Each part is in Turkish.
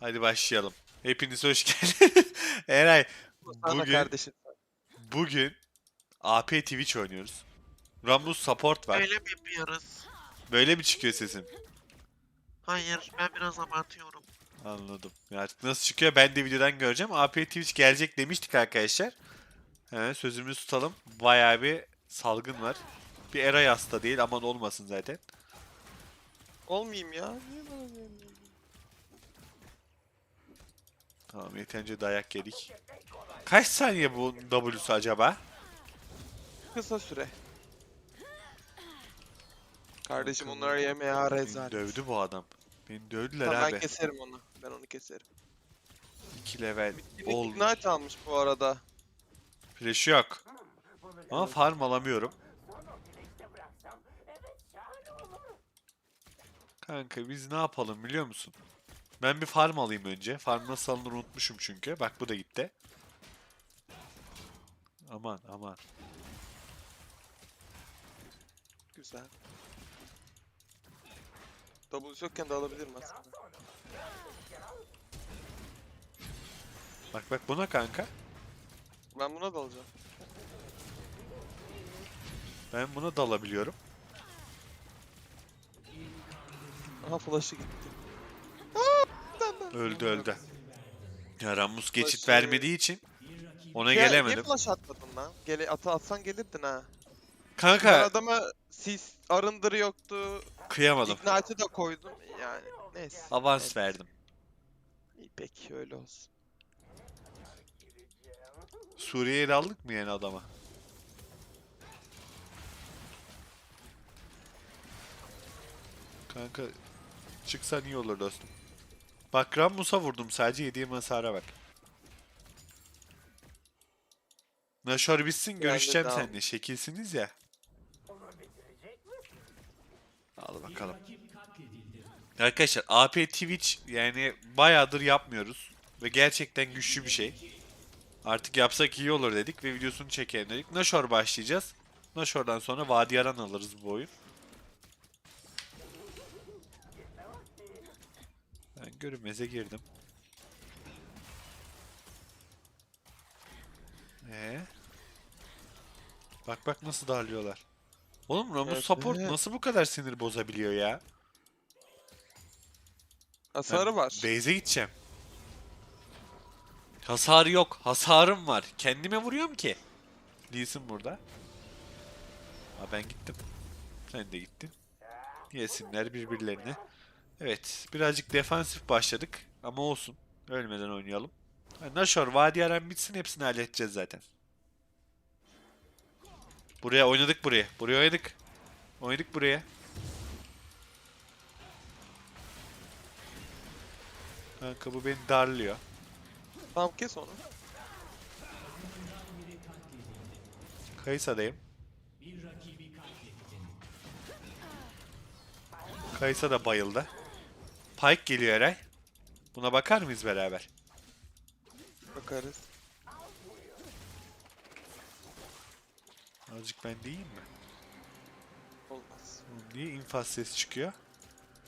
Hadi başlayalım. Hepiniz hoş geldiniz. Eray Sana bugün kardeşim. bugün AP Twitch oynuyoruz. Ramus support var. Öyle mi yapıyoruz? Böyle mi çıkıyor sesim? Hayır, ben biraz abartıyorum. Anladım. Ya Artık nasıl çıkıyor ben de videodan göreceğim. AP Twitch gelecek demiştik arkadaşlar. Hemen sözümüzü tutalım. Bayağı bir salgın var. Bir Eray hasta değil aman olmasın zaten. Olmayayım ya. Niye bana diyorsun? Tamam yeterince dayak yedik. Kaç saniye bu W'su acaba? Kısa süre. Kardeşim onları yemeye ha Beni rezalet. dövdü bu adam. Beni dövdüler Tamam, abi. ben keserim onu. Ben onu keserim. 2 level oldu. Ignite almış bu arada. Flash yok. Ama farm alamıyorum. Kanka biz ne yapalım biliyor musun? Ben bir farm alayım önce. Farm nasıl alınır unutmuşum çünkü. Bak bu da gitti. Aman aman. Güzel. W's yokken de alabilirim aslında. Bak bak buna kanka. Ben buna da alacağım. Ben buna da alabiliyorum. Aha flash'ı gitti. Öldü öldü. Ya Rammus geçit Flash'ı- vermediği için ona Ya, Niye gelemedim. flash atmadın lan? Gele, atı atsan gelirdin ha. Ben Kanka adama sis arındırı yoktu. kıyamadım. Ignite'ı da koydum. Yani neyse. Avans Evet. verdim. İyi peki öyle olsun. Suriye'yi de aldık mı yani adama? Kanka çıksan iyi olur dostum. Bak Rammus'a vurdum sadece yediğim hasara bak. Naşor bitsin görüşeceğim devam. seninle. Şekilsiniz ya. Al bakalım. Arkadaşlar AP Twitch yani bayağıdır yapmıyoruz. Ve gerçekten güçlü bir şey. Artık yapsak iyi olur dedik ve videosunu çekelim dedik. Nashor başlayacağız. Nashor'dan sonra Vadiyaran alırız bu oyun. Görünmeze girdim. Ee? Bak bak nasıl darlıyorlar. Oğlum Ramus Evet, support evet. nasıl bu kadar sinir bozabiliyor ya? Hasarı Ben var. Base'e gideceğim. Hasarı yok. Hasarım var. Kendime vuruyorum ki. Değilsin burada. Ha ben gittim. Sen de gittin. Yesinler birbirlerini. Evet. Birazcık defansif başladık. Ama olsun. Ölmeden oynayalım. Nashor, Vadi Aran bitsin hepsini halledeceğiz zaten. Buraya oynadık buraya. Buraya oynadık. Oynadık buraya. Kanka bu beni darlıyor. Tamam kes onu. Kayısa'dayım. Kayısa da bayıldı. Pike geliyor Eray. Buna bakar mıyız beraber? Bakarız. Azıcık ben değil mi? Olmaz. Oğlum Niye infaz sesi çıkıyor?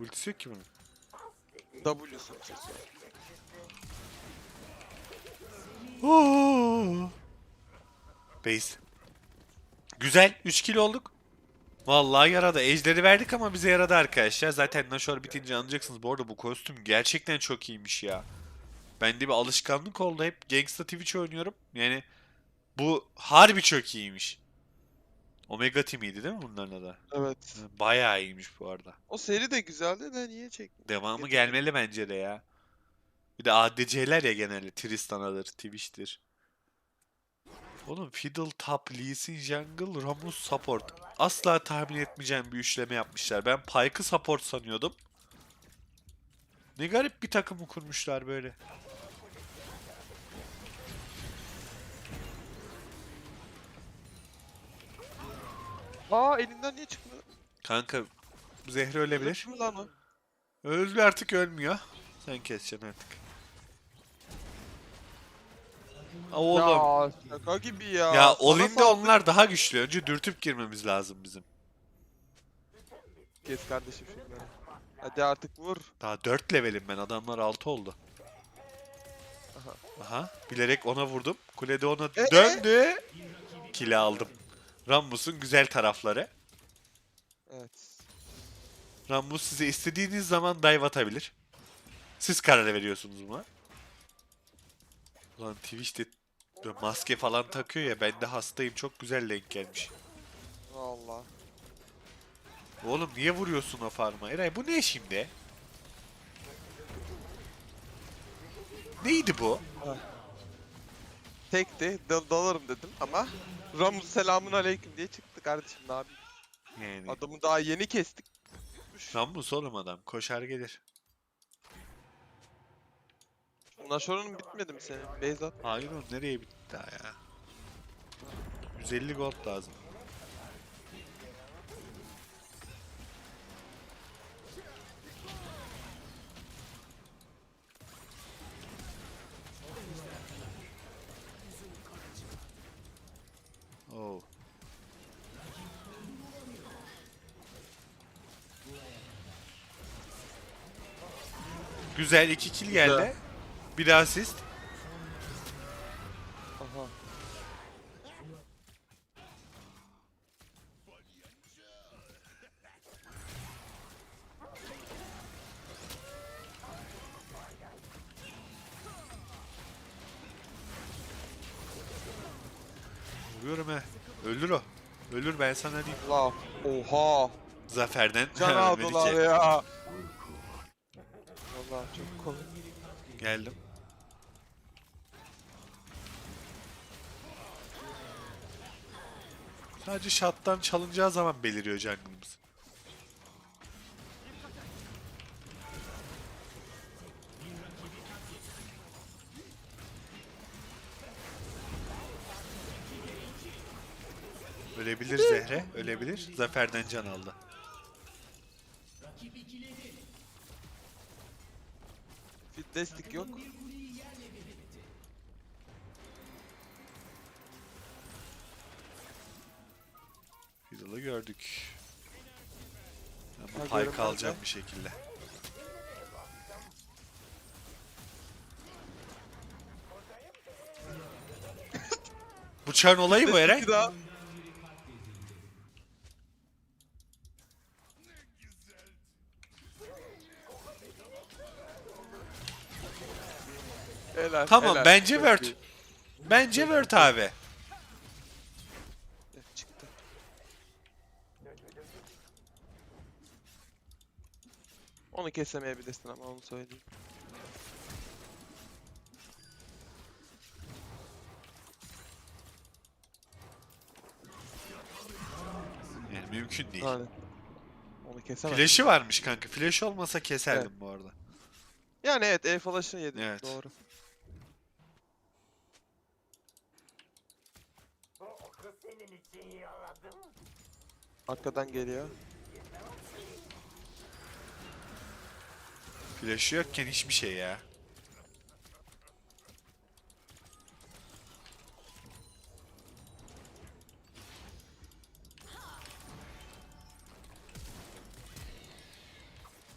Ultisi yok ki bunun. W'su kesiyor. Oo. Base. Güzel. 3 kill olduk. Vallahi yaradı. Ejderi verdik ama bize yaradı arkadaşlar. Zaten Nashor bitince anlayacaksınız. Bu arada bu kostüm gerçekten çok iyiymiş ya. Bende bir alışkanlık oldu. Hep Gangsta Twitch oynuyorum. Yani bu harbi çok iyiymiş. Omega Team'iydi değil mi bunların adı? Evet. Bayağı iyiymiş bu arada. O seri de güzeldi de niye çekti? Devamı gelmeli bence de ya. Bir de ADC'ler ya genelde. Tristan'adır, Twitch'tir. Oğlum Fiddle Top, Lee Sin Jungle, Ramus Support. Asla tahmin etmeyeceğim bir üçleme yapmışlar. Ben Pyke'ı support sanıyordum. Ne garip bir takımı kurmuşlar böyle. Aa elinden niye çıkmıyor? Kanka Zehri ölebilir. Öldü mü lan o? Öldü artık ölmüyor. Sen keseceksin artık. Aa, Oğlum. Ya şaka gibi ya. Ya Olin'de onlar daha güçlü. Önce dürtüp girmemiz lazım bizim. Kes kardeşim şunları. Hadi artık vur. Daha 4 levelim ben. Adamlar 6 oldu. Aha. Bilerek ona vurdum. Kulede ona Ee? döndü. Kili aldım. Rammus'un güzel tarafları. Evet. Rammus size istediğiniz zaman dive atabilir. Siz karar veriyorsunuz buna. Ulan Twitch'te böyle maske falan takıyor ya ben de hastayım çok güzel denk gelmiş. Valla. Oğlum niye vuruyorsun o farma? Eray bu ne şimdi? Neydi bu? Tekti. Dal dalarım dedim ama Ramus selamun aleyküm diye çıktı kardeşim ne yapayım. Yani. Adamı daha yeni kestik. Rammus oğlum adam koşar gelir. Naşor'un bitmedi mi senin? Beyzat. Hayır oğlum nereye bitti daha ya? 150 gold lazım. Oh. Güzel iki kill geldi. Bir de asist. Aha. Vuruyorum he. Ölür o. Ölür ben sana diyeyim. La. Oha. Zaferden Can aldılar ya. Valla çok komik. Geldim. Sadece shot'tan çalınacağı zaman beliriyor jungle'ımız. Ölebilir Zehre, ölebilir. Zaferden can aldı. Fit destek yok. Fiddle'ı gördük. Ben bu pay kalacağım kaldı. bir şekilde. bu çarın olayı bu Eren. Bir daha. Helal, Tamam helal. bence Çok Word. iyi. Bence Word abi. Çıktı. Onu kesemeyebilirsin ama onu söyleyeyim. Yani mümkün değil. Yani. Onu kesemem. Flash'ı varmış kanka. Flash olmasa keserdim bu arada. Yani evet el flash'ını yedim. Evet. Doğru. Arkadan geliyor. Flash'ı yokken hiçbir şey ya.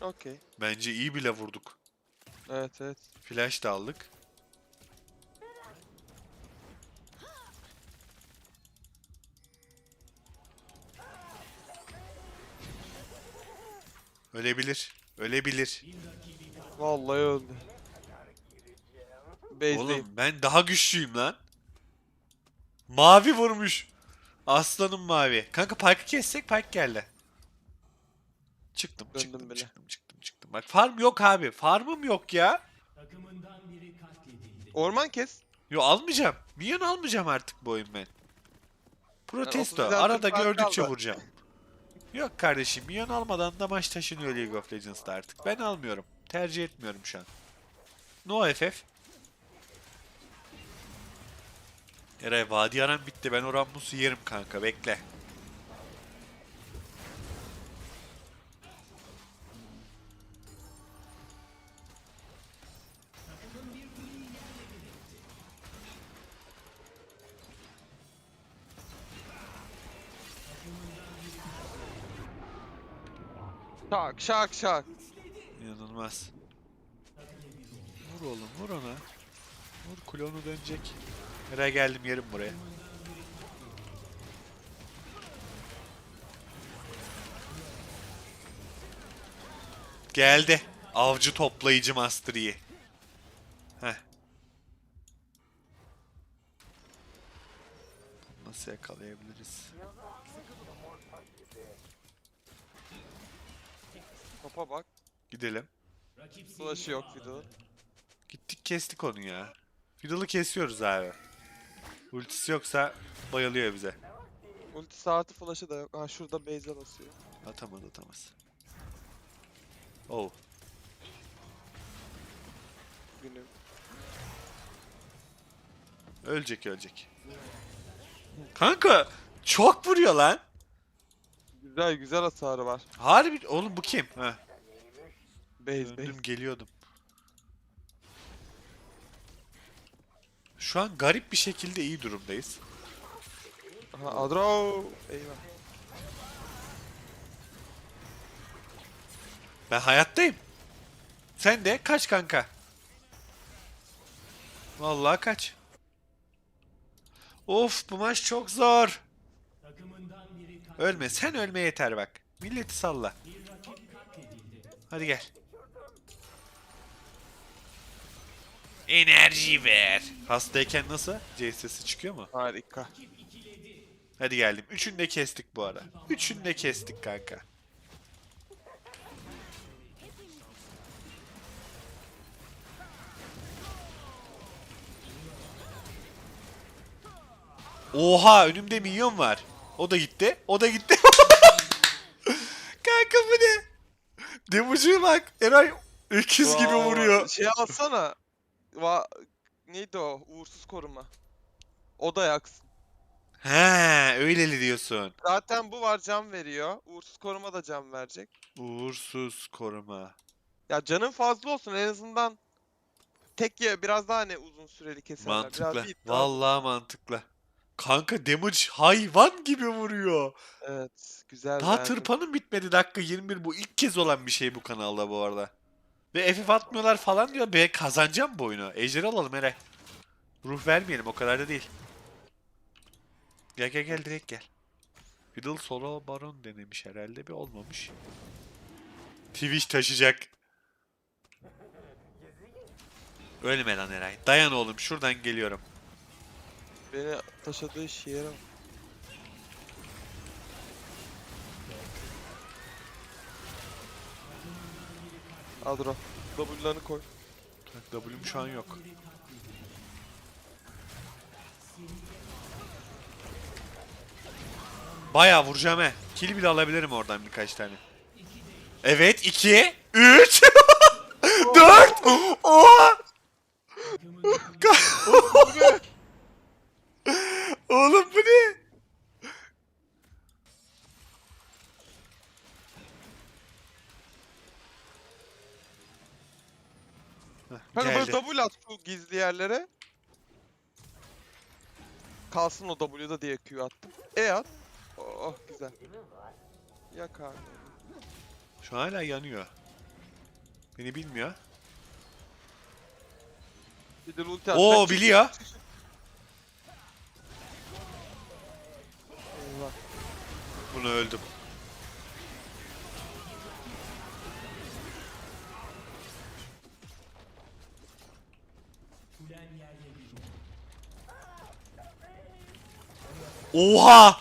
Okey. Bence iyi bile vurduk. Evet evet. Flash da aldık. Ölebilir. Ölebilir. Vallahi öldü. Base'deyim. Oğlum ben daha güçlüyüm lan. Mavi vurmuş. Aslanım mavi. Kanka Pike'ı kessek Pike geldi. Çıktım, Döndüm çıktım, bile. çıktım, çıktım, çıktım. Bak farm yok abi. Farmım yok ya. Orman kes. Yo almayacağım. Minyon almayacağım artık bu oyun ben. Protesto. 30 Arada gördükçe kaldı. vuracağım. Yok kardeşim minyon almadan da maç taşınıyor League of Legends'ta artık. Ben almıyorum. Tercih etmiyorum şu an. No FF. Eray Vadi Aram bitti. Ben o Rammus'u yerim kanka. Bekle. Şak şak şak. İnanılmaz. Vur oğlum vur ona. Vur klonu dönecek. Nereye geldim yerim buraya. Geldi. Avcı toplayıcı Master. Heh. Nasıl yakalayabiliriz? Topa bak. Gidelim. Flash'ı yok Fiddle'ın. Gittik kestik onu ya. Fiddle'ı kesiyoruz abi. Ultisi yoksa bayılıyor bize. Ulti saati flash'ı da yok. Ha şurada base'e basıyor. Atamaz atamaz. Oh. Günüm. Ölecek ölecek. Kanka çok vuruyor lan. Güzel güzel hasarı var. Harbi oğlum bu kim? Heh, Base base. döndüm geliyordum. Şu an garip bir şekilde iyi durumdayız. Aha Adro. Eyvah. Ben hayattayım. Sen de kaç kanka. Vallahi kaç. Of bu maç çok zor. Ölme sen ölme yeter bak. Milleti salla. Hadi gel. Enerji ver. Hastayken nasıl? C sesi çıkıyor mu? Harika. Hadi geldim. Üçünü de kestik bu ara. Üçünü de kestik kanka. Oha önümde minyon var. O da gitti. O da gitti. kanka bu ne? Demucuya bak. Eray öküz gibi Vay, vuruyor. Şey alsana. Va neydi o? Uğursuz koruma. O da yaksın. He öyleli diyorsun. Zaten bu var can veriyor. Uğursuz koruma da can verecek. Uğursuz koruma. Ya canın fazla olsun en azından. Tek ya biraz daha hani uzun süreli keserler. Mantıklı. Biraz bir iddia- Vallahi mantıklı. Kanka damage hayvan gibi vuruyor. Evet. Güzel. Daha beğendim. tırpanın bitmedi dakika 21 bu ilk kez olan bir şey bu kanalda bu arada. Ve FF atmıyorlar falan diyor. Be kazanacağım bu oyunu. Ejder alalım Eray. Ruh vermeyelim o kadar da değil. Gel gel gel direkt gel. Fiddle solo baron denemiş herhalde bir olmamış. Twitch taşıyacak. Ölme lan Eray. Dayan oğlum şuradan geliyorum. Beni taşıdığı bak. Adro. W'larını koy. W'm şu an yok. Bayağı vuracağım he. Kill bile alabilirim oradan birkaç tane. Evet 2 3 4 Oha! Oğlum bu ne? Heh, Kanka böyle geldi. W at şu gizli yerlere. Kalsın o W'da diye Q attım. E at. Oh güzel. Yak abi. Şu an hala yanıyor. Beni bilmiyor. Bir de ulti at. Oo Sen- biliyor. Eyvah. Bunu öldüm. Oha!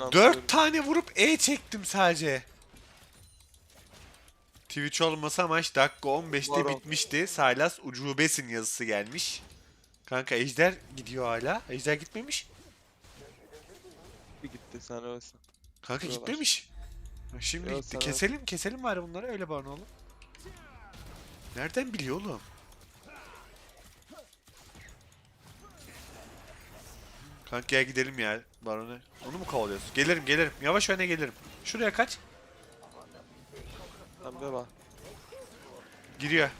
Lan Dört tane vurup E çektim sadece. Twitch olmasa maç dakika 15'te Var o. bitmişti. Saylas ucubesin yazısı gelmiş. Kanka Ejder gidiyor hala. Ejder gitmemiş. Bir gitti sen öylesin. Kanka Diyorlar. gitmemiş. Ha, Şimdi Yok, gitti. Keselim, keselim bari bunları öyle bana oğlum. Nereden biliyor oğlum? Kanka gel gidelim ya barona. Onu mu kovalıyorsun? Gelirim gelirim. Yavaş öne gelirim. Şuraya kaç. Be bak. Giriyor.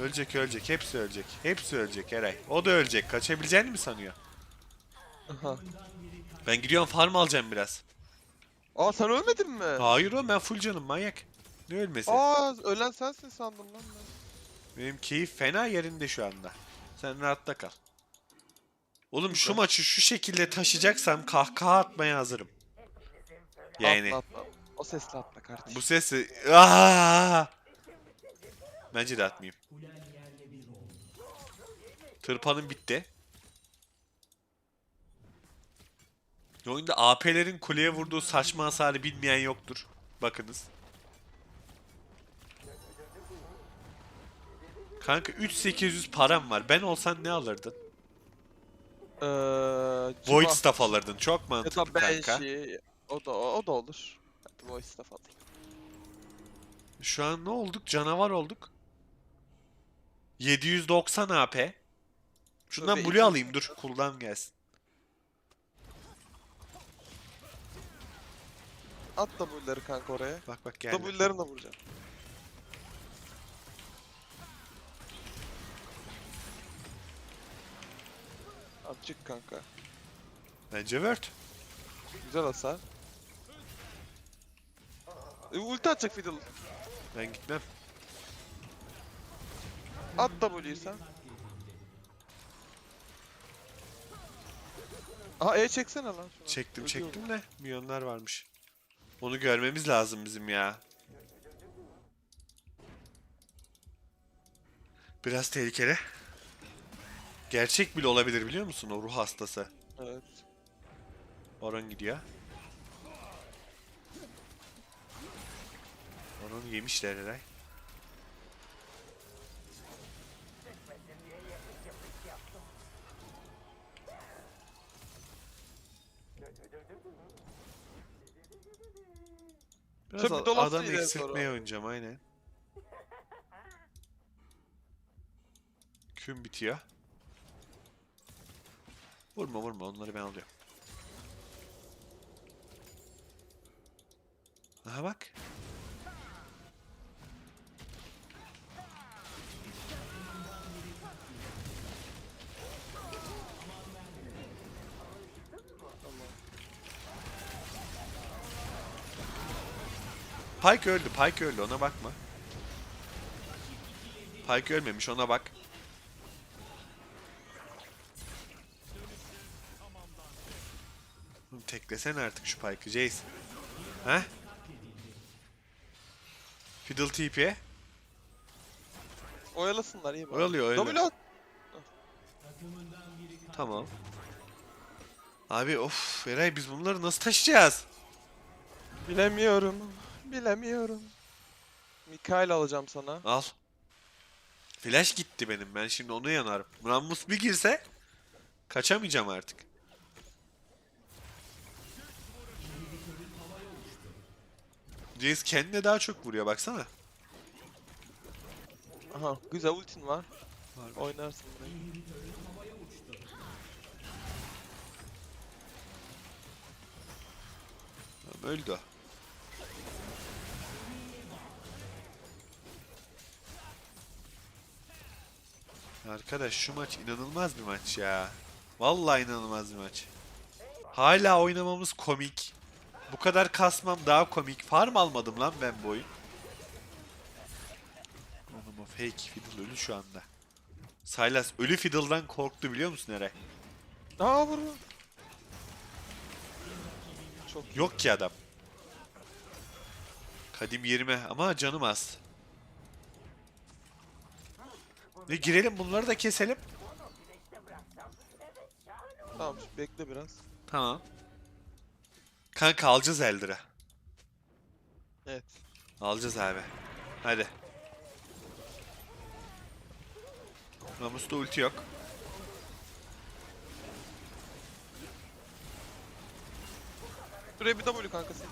Ölecek ölecek. Hepsi ölecek. Hepsi ölecek Eray. O da ölecek. Kaçabileceğini mi sanıyor? Aha. Ben gidiyorum farm alacağım biraz. Aa sen ölmedin mi? Hayır oğlum ben full canım manyak. Ne ölmesi? Aa ölen sensin sandım lan ben. Benim keyif fena yerinde şu anda. Sen rahatta kal. Oğlum şu maçı şu şekilde taşıyacaksam kahkaha atmaya hazırım. Yani Atla atla. O sesle atla kardeşim. bu sesi... Aa! Bence de atmayayım. Tırpanım bitti. Oyunda AP'lerin kuleye vurduğu saçma hasarı bilmeyen yoktur. Bakınız. Kanka 3800 param var. Ben olsan ne alırdın? Eee... Void Civa staff alırdın. Çok Ya mantıklı da kanka. Banshee. O da o, da olur. Hadi Void staff alayım. Şu an ne olduk? Canavar olduk. 790 AP. Şundan Tabii, blue alayım dur. Cooldown gelsin. At W'leri kanka oraya. Bak bak geldi. W'lerini de vuracağım. Abi çık kanka. Bence word. Güzel hasar. E, ulti atacak Fiddle. Ben gitmem. At W'yu sen. Aha E çeksene lan şunu. Çektim Ölüyor çektim de milyonlar varmış. Onu görmemiz lazım bizim ya. Biraz tehlikeli. Gerçek bile olabilir biliyor musun o ruh hastası. Evet. Baron gidiyor. Baron yemişler Eray. Biraz Tabii adam ileri eksiltmeye doğru. oynayacağım aynen. Küm bitiyor. Vurma vurma onları ben alıyorum. Aha bak. Pike öldü, Pike öldü ona bakma. Pike ölmemiş ona bak. Oğlum Teklesene artık şu Pike'ı Jace. He? Fiddle TP. Oyalasınlar iyi bak. Oyalıyor, oyalıyor. W at. Tamam. Abi of Eray biz bunları nasıl taşıyacağız? Bilemiyorum. Bilemiyorum. Mikael alacağım sana. Al. Flash gitti benim. Ben şimdi onu yanarım. Rammus bir girse kaçamayacağım artık. Jace kendine daha çok vuruyor baksana. Aha güzel ultin var. Var. Oynarsın burayı. Tamam, öldü. Arkadaş şu maç inanılmaz bir maç ya. Vallahi inanılmaz bir maç. Hala oynamamız komik. Bu kadar kasmam daha komik. Farm almadım lan ben bu oyun. Oğlum o fake fiddle ölü şu anda. Sylas ölü fiddle'dan korktu biliyor musun Eray? Aa vur. Çok Yok ki adam. Kadim yerime ama canım az. Ve girelim bunları da keselim. Tamam bekle biraz. Tamam. Kanka alacağız Elder'ı. Evet. Alacağız abi. Hadi. Ramus'ta ulti yok. Şuraya bir W kanka sen.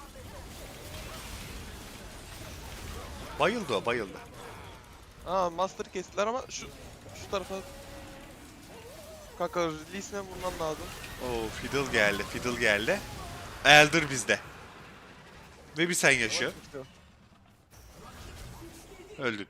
Bayıldı o bayıldı. Aa Master'ı kestiler ama şu şu tarafa Kanka release'ine vurman lazım. Oo Fiddle geldi. Fiddle geldi. Elder bizde. Ve bir sen yaşıyor. Öldün.